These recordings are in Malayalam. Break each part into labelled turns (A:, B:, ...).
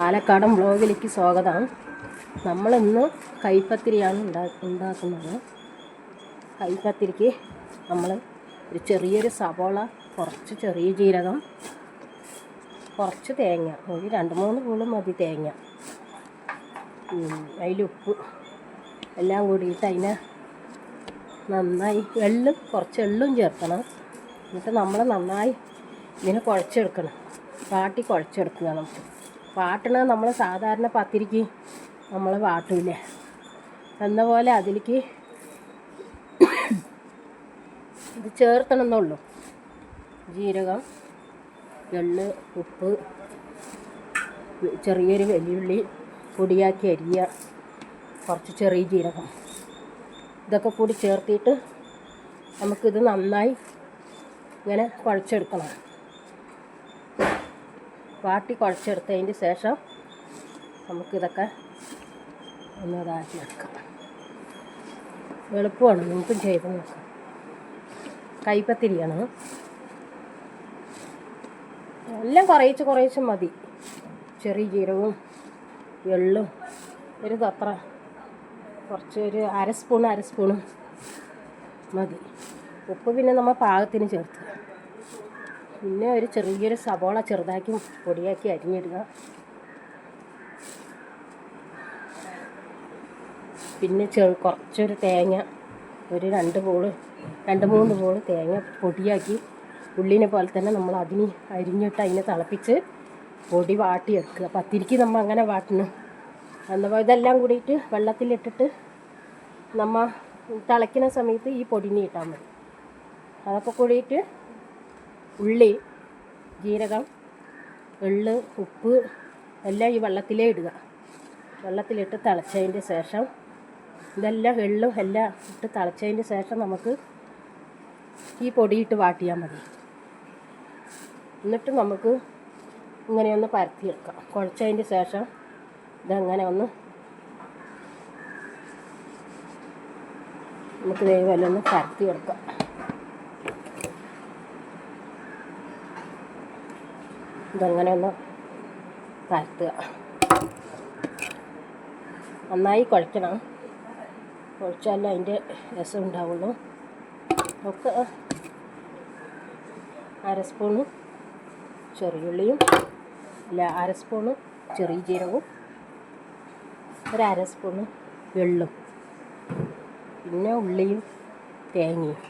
A: പാലക്കാടൻ വ്ളോഗിലേക്ക് സ്വാഗതം. നമ്മളിന്ന് കൈപ്പത്തിരിയാണ് ഉണ്ടാ ഉണ്ടാക്കുന്നത്. കൈപ്പത്തിരിക്ക് നമ്മൾ ഒരു ചെറിയൊരു സവോള കുറച്ച് ചെറിയ ജീരകം കുറച്ച് തേങ്ങ ഒരു രണ്ട് മൂന്ന് പൂളും മതി തേങ്ങ. അതിലുപ്പ് എല്ലാം കൂടിയിട്ട് അതിനെ നന്നായി എള്ളും കുറച്ച് എള്ളും ചേർക്കണം. എന്നിട്ട് നമ്മൾ നന്നായി ഇതിനെ കുഴച്ചെടുക്കണം. കാട്ടി കുഴച്ചെടുക്കുക നമുക്ക്. വാട്ടണത് നമ്മൾ സാധാരണ പത്തിരിക്ക് നമ്മൾ വാട്ടൂലേ. എന്ന പോലെ അതിലേക്ക് ഇത് ചേർത്തണമെന്നുള്ളൂ. ജീരകം എള്ള് ഉപ്പ് ചെറിയൊരു വെല്ലുള്ളി പൊടിയാക്കി അരിയ കുറച്ച് ചെറിയ ജീരകം. ഇതൊക്കെ കൂടി ചേർത്തിട്ട് നമുക്കിത് നന്നായി ഇങ്ങനെ കുഴച്ചെടുക്കണം. വാട്ടി കുഴച്ചെടുത്തതിന് ശേഷം നമുക്കിതൊക്കെ ഒന്ന് ഇതാക്കി എടുക്കാം. എളുപ്പമാണ് നിങ്ങൾക്കും ചെയ്ത് നോക്കാം. കൈപ്പത്തിരിയാണ്. എല്ലാം കുറേച്ച് കുറേച്ച് മതി. ചെറിയ ജീരകവും എള്ളും ഒരു തത്ര കുറച്ച് ഒരു അര സ്പൂൺ അര സ്പൂണും മതി. ഉപ്പ് പിന്നെ നമ്മൾ പാകത്തിന് ചേർത്ത്. പിന്നെ ഒരു ചെറിയൊരു സവോള ചെറുതാക്കി പൊടിയാക്കി അരിഞ്ഞിടുക. പിന്നെ ചെ കുറച്ചൊരു തേങ്ങ ഒരു രണ്ട് പോൾ രണ്ട് മൂന്ന് പോൾ തേങ്ങ പൊടിയാക്കി ഉള്ളിനെ പോലെ തന്നെ നമ്മൾ അതിന് അരിഞ്ഞിട്ട് അതിനെ തിളപ്പിച്ച് പൊടി വാട്ടിയെടുക്കുക. പത്തിരിക്ക് നമ്മൾ അങ്ങനെ വാട്ടണം. എന്നപ്പോൾ ഇതെല്ലാം കൂടിയിട്ട് വെള്ളത്തിലിട്ടിട്ട് നമ്മൾ തിളയ്ക്കുന്ന സമയത്ത് ഈ പൊടിനെ ഇട്ടാൽ മതി. അതൊക്കെ കൂടിയിട്ട് ഉള്ളി ജീരകം എള്ള് ഉപ്പ് എല്ലാം ഈ വെള്ളത്തിലേ ഇടുക. വെള്ളത്തിലിട്ട് തിളച്ചതിന്റെ ശേഷം ഇതെല്ലാം എള്ളും എല്ലാം ഇട്ട് തിളച്ചതിന്റെ ശേഷം നമുക്ക് ഈ പൊടിയിട്ട് വാട്ടിയാൽ മതി. എന്നിട്ട് നമുക്ക് ഇങ്ങനെയൊന്ന് പരത്തിയെടുക്കാം കുഴച്ചതിന്റെ ശേഷം ഇതങ്ങനെ ഒന്ന് നമുക്ക് ഒന്ന് പരത്തിയെടുക്കാം ഇതങ്ങനെ ഒന്ന് പരത്തുക നന്നായി കുഴക്കണം കുഴച്ചാലേ അതിന്റെ രസം ഉണ്ടാവുള്ളൂ. ഒക്കെ അര സ്പൂണ് ചെറിയുള്ളിയും അല്ല അര സ്പൂണ് ചെറിയ ജീരകവും ഒരു അര സ്പൂണ് വെള്ളും പിന്നെ ഉള്ളിയും തേങ്ങയും.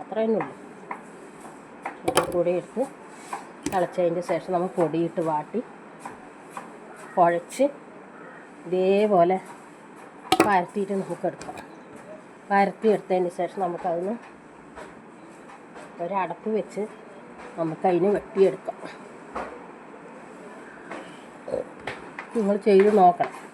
A: അത്രയും കൂടെ അത് കൂടി എടുത്ത് തിളച്ചതിന്റെ ശേഷം നമ്മൾ പൊടിയിട്ട് വാട്ടി കുഴച്ച് ഇതേപോലെ പരത്തിയിട്ട് നമുക്ക് എടുക്കാം. പരത്തി എടുത്തതിന് ശേഷം നമുക്കതിന് ഒരടപ്പ് വെച്ച് നമുക്കതിന് വെട്ടിയെടുക്കാം. നിങ്ങൾ ചെയ്ത് നോക്കണം.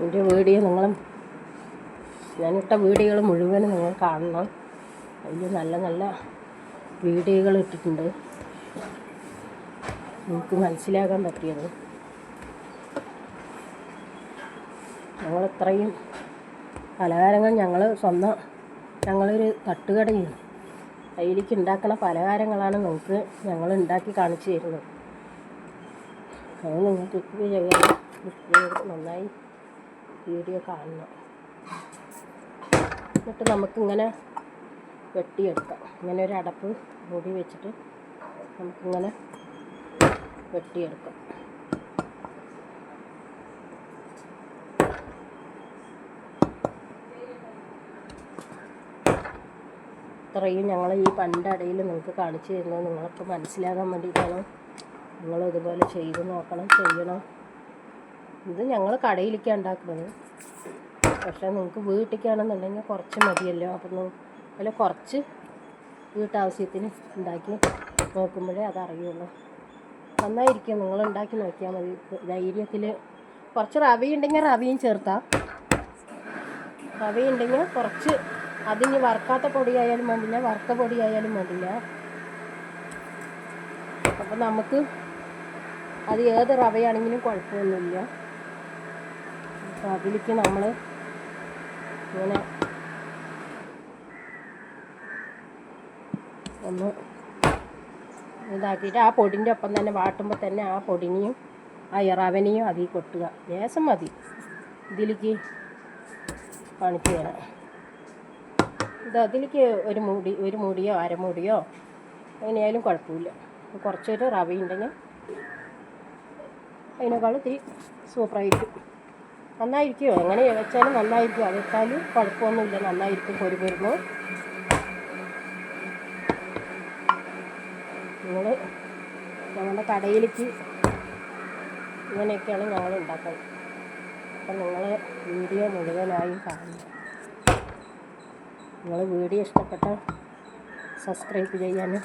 A: എന്റെ വീഡിയോ നിങ്ങളും ഞാനിട്ട വീഡിയോകൾ മുഴുവനും നിങ്ങൾ കാണണം. അതിൽ നല്ല നല്ല വീഡിയോകൾ ഇട്ടിട്ടുണ്ട്. നിങ്ങൾക്ക് മനസ്സിലാക്കാൻ പറ്റിയത്. ഞങ്ങളത്രയും പലഹാരങ്ങൾ ഞങ്ങൾ സ്വന്തം ഞങ്ങളൊരു തട്ടുകടയാണ് അതിലേക്ക് ഉണ്ടാക്കുന്ന പലഹാരങ്ങളാണ് നിങ്ങൾക്ക് ഞങ്ങൾ ഉണ്ടാക്കി കാണിച്ചു തരുന്നത്. അത് നിങ്ങൾക്ക് ചെയ്യാൻ നന്നായി വീഡിയോ കാണണം. എന്നിട്ട് നമുക്കിങ്ങനെ വെട്ടിയെടുക്കാം. ഇങ്ങനെ ഒരു അടപ്പ് മൂടി വെച്ചിട്ട് നമുക്കിങ്ങനെ വെട്ടിയെടുക്കാം. ഇത്രയും ഞങ്ങൾ ഈ പണ്ടടയിൽ നിങ്ങൾക്ക് കാണിച്ചു തരുന്നത് നിങ്ങൾക്ക് മനസ്സിലാകാൻ വേണ്ടിയിട്ടാണ്. നിങ്ങൾ ഇതുപോലെ ചെയ്ത് നോക്കണം ചെയ്യണം. ഇത് ഞങ്ങൾ കടയിലേക്കാണ് ഉണ്ടാക്കുന്നത് പക്ഷേ നിങ്ങൾക്ക് വീട്ടിലേക്കാണെന്നുണ്ടെങ്കിൽ കുറച്ച് മതിയല്ലോ. അപ്പം അല്ല കുറച്ച് വീട്ടാവശ്യത്തിന് ഉണ്ടാക്കി നോക്കുമ്പോഴേ അതറിയുള്ളൂ. നന്നായിരിക്കും. നിങ്ങൾ ഉണ്ടാക്കി നോക്കിയാൽ മതി. ധൈര്യത്തിൽ കുറച്ച് റവി ഉണ്ടെങ്കിൽ റവിയും ചേർത്താം. റവി ഉണ്ടെങ്കിൽ കുറച്ച് അതിന് വറുക്കാത്ത പൊടിയായാലും മതില്ല. വറുത്ത പൊടിയായാലും മതില്ല. അപ്പം നമുക്ക് അത് ഏത് റവയാണെങ്കിലും കുഴപ്പമൊന്നുമില്ല. അപ്പം അതിലേക്ക് നമ്മൾ ഇങ്ങനെ ഒന്ന് ഇതാക്കിയിട്ട് ആ പൊടിന്റെ ഒപ്പം തന്നെ വാട്ടുമ്പോൾ തന്നെ ആ പൊടിനെയും ആ ഇറാവനെയും അതിൽ കൊട്ടുക. ലേശം മതി. ഇതിലേക്ക് കാണിച്ചു തരാം ഇത് അതിലേക്ക് ഒരു മൂടി ഒരു മുടിയോ അരമൂടിയോ എങ്ങനെയായാലും കുഴപ്പമില്ല. കുറച്ചൊരു റവയുണ്ടെങ്കിൽ അതിനേക്കാളും ഇത്തിരി സൂപ്പറായിരിക്കും. നന്നായിരിക്കുമോ എങ്ങനെ വെച്ചാലും നന്നായിരിക്കും. അതിട്ടാലും കുഴപ്പമൊന്നുമില്ല. നന്നായിരിക്കും പൊരി പൊരുന്നു നിങ്ങൾ ഞങ്ങളുടെ കടയിലേക്ക് ഇങ്ങനെയൊക്കെയാണ് ഞങ്ങൾ ഉണ്ടാക്കുന്നത് അപ്പം നിങ്ങൾ വീഡിയോ മുഴുവനായും കാണുക. നിങ്ങൾ വീഡിയോ ഇഷ്ടപ്പെട്ട സബ്സ്ക്രൈബ് ചെയ്യാനും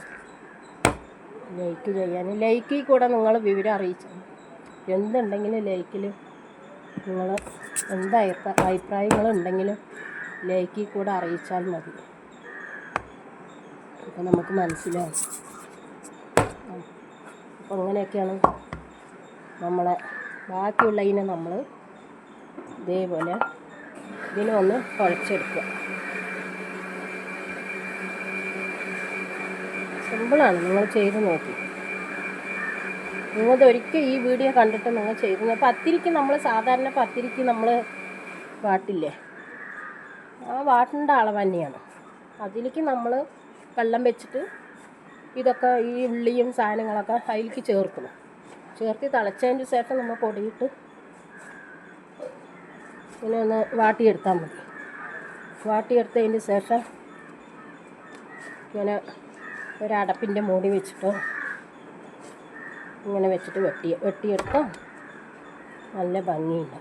A: ലൈക്ക് ചെയ്യാനും ലൈക്കിൽ കൂടെ നിങ്ങൾ വിവരം അറിയിച്ചു എന്തുണ്ടെങ്കിലും ലൈക്കിൽ നിങ്ങൾ എന്ത് അഭിപ്രായങ്ങളുണ്ടെങ്കിലും ലൈക്കിൽ കൂടെ അറിയിച്ചാൽ മതി. അപ്പോൾ നമുക്ക് മനസ്സിലാവും. അപ്പോൾ അങ്ങനെയൊക്കെയാണ് നമ്മളെ ബാക്കിയുള്ള ഇതിനെ നമ്മൾ ഇതേപോലെ ഇതിനെ ഒന്ന് കുഴച്ചെടുക്കുക. സിമ്പിളാണ്. നിങ്ങൾ ചെയ്ത് നോക്കി. നിങ്ങൾ ഒരിക്കൽ ഈ വീഡിയോ കണ്ടിട്ട് നിങ്ങൾ ചെയ്തു പത്തിരിക്ക് നമ്മൾ സാധാരണ പത്തിരിക്ക് നമ്മൾ വാട്ടില്ലേ? ആ വാട്ടിന്റെ അളവ് തന്നെയാണ്. അതിലേക്ക് നമ്മൾ വെള്ളം വെച്ചിട്ട് ഇതൊക്കെ ഈ ഉള്ളിയും സാധനങ്ങളൊക്കെ അതിലേക്ക് ചേർക്കണം. ചേർത്ത് തിളച്ചതിന് ശേഷം നമ്മൾ പൊടിയിട്ട് ഇങ്ങനെ ഒന്ന് വാട്ടിയെടുത്താൽ മതി. വാട്ടിയെടുത്തതിന് ശേഷം ഇങ്ങനെ ഒരടപ്പിന്റെ മൂടി വെച്ചിട്ട് ഇങ്ങനെ വെച്ചിട്ട് വെട്ടി വെട്ടിയെടുത്താൽ നല്ല ഭംഗിയില്ല.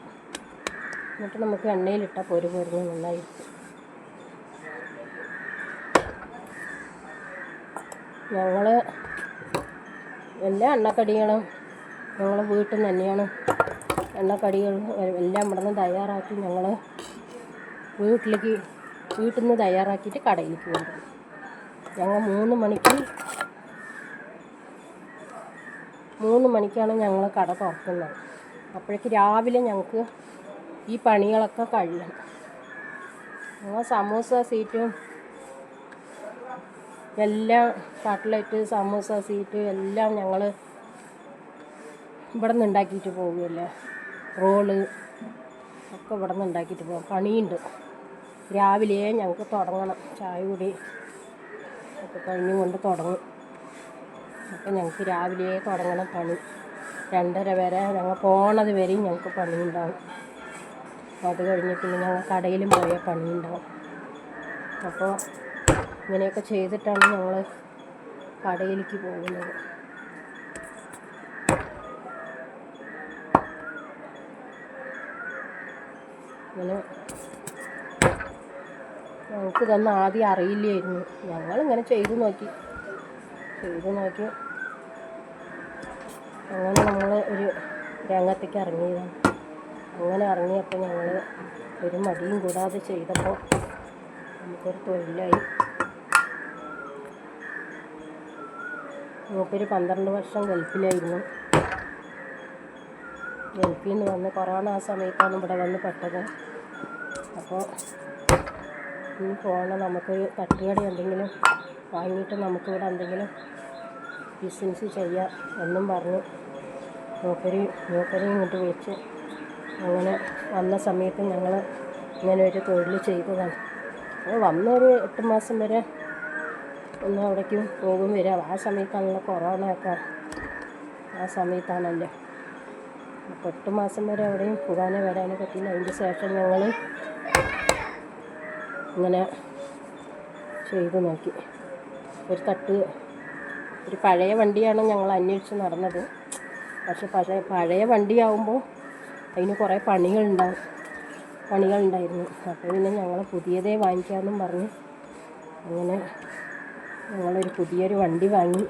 A: എന്നിട്ട് നമുക്ക് എണ്ണയിലിട്ടാൽ പൊരു പൊരുന്ന് നന്നായിരിക്കും ഞങ്ങൾ എല്ലാ എണ്ണക്കടികളും ഞങ്ങൾ വീട്ടിൽ നിന്ന് തന്നെയാണ് എണ്ണക്കടികളും എല്ലാം ഇവിടെ നിന്ന് തയ്യാറാക്കി ഞങ്ങൾ വീട്ടിലേക്ക് വീട്ടിൽ നിന്ന് തയ്യാറാക്കിയിട്ട് കടയിലേക്ക് കൊണ്ടുപോകും ഞങ്ങൾ മൂന്ന് മണിക്ക് മൂന്ന് മണിക്കാണ് ഞങ്ങൾ കട തുറക്കുന്നത്. അപ്പോഴേക്ക് രാവിലെ ഞങ്ങൾക്ക് ഈ പണികളൊക്കെ കഴിയണം. ഞങ്ങൾ സമൂസ സീറ്റും എല്ലാം കട്ട്ലറ്റ് സമൂസ സീറ്റ് എല്ലാം ഞങ്ങൾ ഇവിടെ നിന്ന് ഉണ്ടാക്കിയിട്ട് പോവുകയല്ലേ. റോൾ ഒക്കെ ഇവിടെ നിന്ന് ഉണ്ടാക്കിയിട്ട് പോകും പണിയുണ്ട്. രാവിലെ ഞങ്ങൾക്ക് തുടങ്ങണം. ചായ കൂടി ഒക്കെ കഴിഞ്ഞും കൊണ്ട് തുടങ്ങും. അപ്പം ഞങ്ങൾക്ക് രാവിലെ തുടങ്ങണം പണി. രണ്ടര വരെ ഞങ്ങൾ പോണത് വരെയും ഞങ്ങൾക്ക് പണിയുണ്ടാവും. അത് കഴിഞ്ഞ് പിന്നെ ഞങ്ങൾ കടയിലും പോയ പണിയുണ്ടാവും. അപ്പോൾ ഇങ്ങനെയൊക്കെ ചെയ്തിട്ടാണ് ഞങ്ങൾ കടയിലേക്ക് പോകുന്നത്. ഞങ്ങൾക്ക് ഇതൊന്നും ആദ്യം അറിയില്ലായിരുന്നു. ഞങ്ങളിങ്ങനെ ചെയ്തു നോക്കി. ചെയ്തു നോക്കി അങ്ങനെ നമ്മൾ ഒരു രംഗത്തേക്ക് ഇറങ്ങിയതാണ് അങ്ങനെ ഇറങ്ങിയപ്പോൾ ഞങ്ങൾ ഒരു മടിയും കൂടാതെ ചെയ്തപ്പോൾ നമുക്കൊരു തൊഴിലായി. മൂപ്പര് പന്ത്രണ്ട് വർഷം ഗൾഫിലായിരുന്നു. ഗൾഫിൽ നിന്ന് വന്ന് കൊറോണ ആ സമയത്താണ് ഇവിടെ വന്ന് പെട്ടത്. അപ്പോൾ ഇനി പോകണം നമുക്കൊരു തട്ടുകട എന്തെങ്കിലും വാങ്ങിയിട്ട് നമുക്കിവിടെ എന്തെങ്കിലും ബിസിനസ് ചെയ്യാം എന്നും പറഞ്ഞു. മൂപ്പര് നോക്കരി ഇങ്ങോട്ട് വിളിച്ച് അങ്ങനെ വന്ന സമയത്ത് ഞങ്ങൾ ഇങ്ങനെ ഒരു തൊഴിൽ ചെയ്തതാണ്. അപ്പോൾ വന്നൊരു എട്ട് മാസം വരെ ഒന്നും അവിടേക്കും പോകും വരാം ആ സമയത്താണല്ലോ കൊറോണ ഒക്കെ. ആ സമയത്താണല്ലോ. അപ്പോൾ എട്ട് മാസം വരെ അവിടെയും പോകാനോ വരാനോ പറ്റിയില്ല. അതിന്റെ ശേഷം ഞങ്ങൾ ഇങ്ങനെ ചെയ്തു നോക്കി. ഒരു തട്ട് ഒരു പഴയ വണ്ടിയാണ് ഞങ്ങൾ അന്വേഷിച്ച് നടന്നത്. പക്ഷെ പഴയ പഴയ വണ്ടിയാവുമ്പോൾ അതിന് കുറേ പണികളുണ്ടാവും പണികളുണ്ടായിരുന്നു. അപ്പോൾ പിന്നെ ഞങ്ങൾ പുതിയതേ വാങ്ങിക്കാമെന്നും പറഞ്ഞ് അങ്ങനെ ഞങ്ങളൊരു പുതിയൊരു വണ്ടി വാങ്ങി.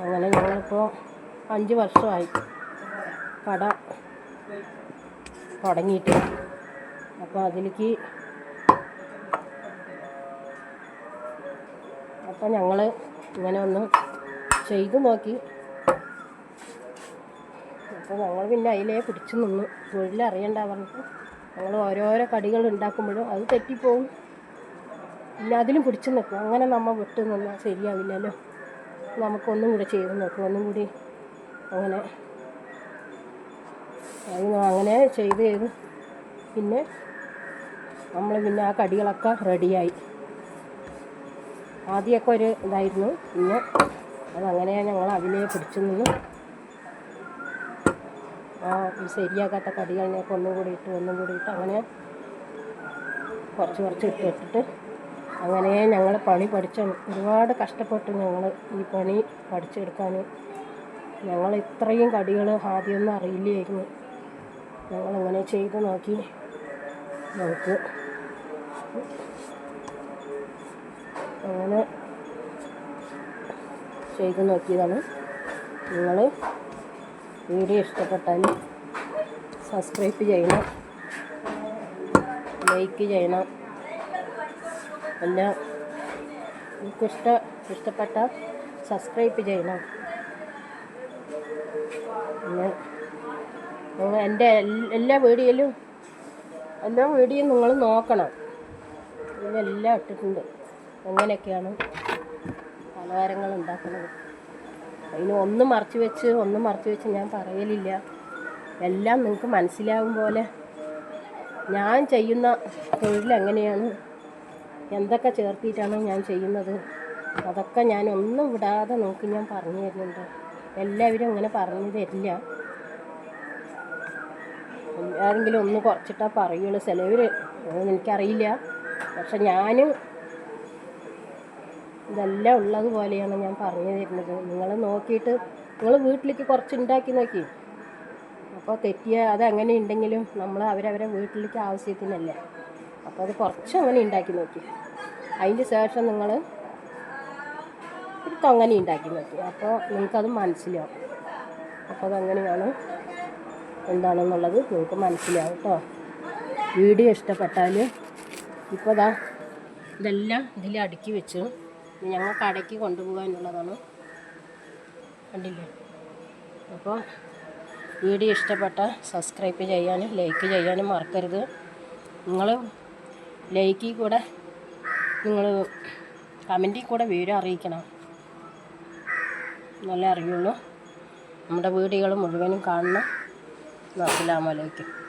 A: അങ്ങനെ ഞങ്ങളിപ്പോൾ അഞ്ച് വർഷമായി കട തുടങ്ങിയിട്ട്. അപ്പോൾ അതിലേക്ക് അപ്പോൾ ഞങ്ങൾ ഇങ്ങനെ ഒന്ന് ചെയ്തു നോക്കി. അപ്പോൾ ഞങ്ങൾ പിന്നെ അതിലേ പിടിച്ചു നിന്നു. തൊഴിലറിയണ്ട പറഞ്ഞിട്ട് ഞങ്ങൾ ഓരോരോ കടികൾ ഉണ്ടാക്കുമ്പോഴും അത് തെറ്റിപ്പോവും. പിന്നെ അതിലും പിടിച്ചു നിൽക്കും. അങ്ങനെ നമ്മൾ വിട്ടു നിന്നാൽ ശരിയാവില്ലല്ലോ. നമുക്കൊന്നും കൂടെ ചെയ്ത് നോക്കും. ഒന്നും കൂടി അങ്ങനെ അങ്ങനെ ചെയ്ത് ചെയ്ത് പിന്നെ നമ്മൾ പിന്നെ ആ കടികളൊക്കെ റെഡിയായി ആദ്യമൊക്കെ ഒരു ഇതായിരുന്നു. പിന്നെ അതങ്ങനെയാണ് ഞങ്ങൾ അതിനെ പിടിച്ചത് ആ ഈ ശരിയാകാത്ത കടികളിനെയൊക്കെ ഒന്നും കൂടി ഇട്ട് ഒന്നും കൂടി ഇട്ട് അങ്ങനെ കുറച്ച് കുറച്ച് ഇട്ട് ഇട്ടിട്ട് അങ്ങനെ ഞങ്ങൾ പണി പഠിച്ച ഒരുപാട് കഷ്ടപ്പെട്ടു ഞങ്ങൾ ഈ പണി പഠിച്ചെടുക്കാൻ ഞങ്ങൾ ഇത്രയും കടികൾ ആദ്യമൊന്നും അറിയില്ലായിരുന്നു. ഞങ്ങളങ്ങനെ ചെയ്ത് നോക്കി. നമുക്ക് അങ്ങനെ ചെയ്ത് നോക്കിയതാണ്. നിങ്ങൾ വീഡിയോ ഇഷ്ടപ്പെട്ടാൽ സബ്സ്ക്രൈബ് ചെയ്യണം. ലൈക്ക് ചെയ്യണം. എല്ലാം നിങ്ങൾക്ക് ഇഷ്ട ഇഷ്ടപ്പെട്ട സബ്സ്ക്രൈബ് ചെയ്യണം. പിന്നെ എന്റെ എല്ലാ വീഡിയോയിലും എല്ലാ വീഡിയോയും നിങ്ങൾ നോക്കണം. എല്ലാം ഇട്ടിട്ടുണ്ട്. എങ്ങനെയൊക്കെയാണ് പലഹാരങ്ങൾ ഉണ്ടാക്കുന്നത്? അതിന് ഒന്ന് മറച്ചു വെച്ച് ഒന്നും മറച്ചു വെച്ച് ഞാൻ പറയലില്ല. എല്ലാം നിങ്ങൾക്ക് മനസ്സിലാവും പോലെ ഞാൻ ചെയ്യുന്ന തൊഴിൽ എങ്ങനെയാണ് എന്തൊക്കെ ചേർത്തിട്ടാണ് ഞാൻ ചെയ്യുന്നത്? അതൊക്കെ ഞാൻ ഒന്നും വിടാതെ നിങ്ങൾക്ക് ഞാൻ പറഞ്ഞു തരുന്നുണ്ട്. എല്ലാവരും അങ്ങനെ പറഞ്ഞു തരില്ല. ആരെങ്കിലും ഒന്ന് കുറച്ചിട്ടാ പറയുള്ളൂ ചിലവർ എനിക്കറിയില്ല. പക്ഷെ ഞാൻ ഇതെല്ലാം ഉള്ളത് പോലെയാണ് ഞാൻ പറഞ്ഞു തരുന്നത് നിങ്ങൾ നോക്കിയിട്ട് നിങ്ങൾ വീട്ടിലേക്ക് കുറച്ച് ഉണ്ടാക്കി നോക്കി. അപ്പോൾ തെറ്റിയ അത് അങ്ങനെ ഉണ്ടെങ്കിലും നമ്മൾ അവരവരെ വീട്ടിലേക്ക് ആവശ്യത്തിനല്ലേ. അപ്പോൾ അത് കുറച്ച് അങ്ങനെ ഉണ്ടാക്കി നോക്കി. അതിന്റെ ശേഷം നിങ്ങൾ ഒരു തൊങ്ങനെ ഉണ്ടാക്കി നോക്കി. അപ്പോൾ നിങ്ങൾക്കത് മനസ്സിലാവും. അപ്പോൾ അതങ്ങനെയാണ് എന്താണെന്നുള്ളത് നിങ്ങൾക്ക് മനസ്സിലാവും കേട്ടോ വീഡിയോ ഇഷ്ടപ്പെട്ടാൽ ഇപ്പോൾ ഇതാ ഇതെല്ലാം ഇതിൽ അടുക്കി വെച്ചു ഞങ്ങൾ കടയ്ക്ക് കൊണ്ടുപോകാനുള്ളതാണ്. കണ്ടില്ലേ? അപ്പോൾ വീഡിയോ ഇഷ്ടപ്പെട്ട സബ്സ്ക്രൈബ് ചെയ്യാനും ലൈക്ക് ചെയ്യാനും മറക്കരുത്. നിങ്ങൾ ലൈക്കിൽ കൂടെ നിങ്ങൾ കമന്റിൽ കൂടെ വിവരം അറിയിക്കണം. നല്ല അറിയുള്ളൂ നമ്മുടെ വീഡിയോകൾ മുഴുവനും കാണണം. അസ്സലാമലൈക്കും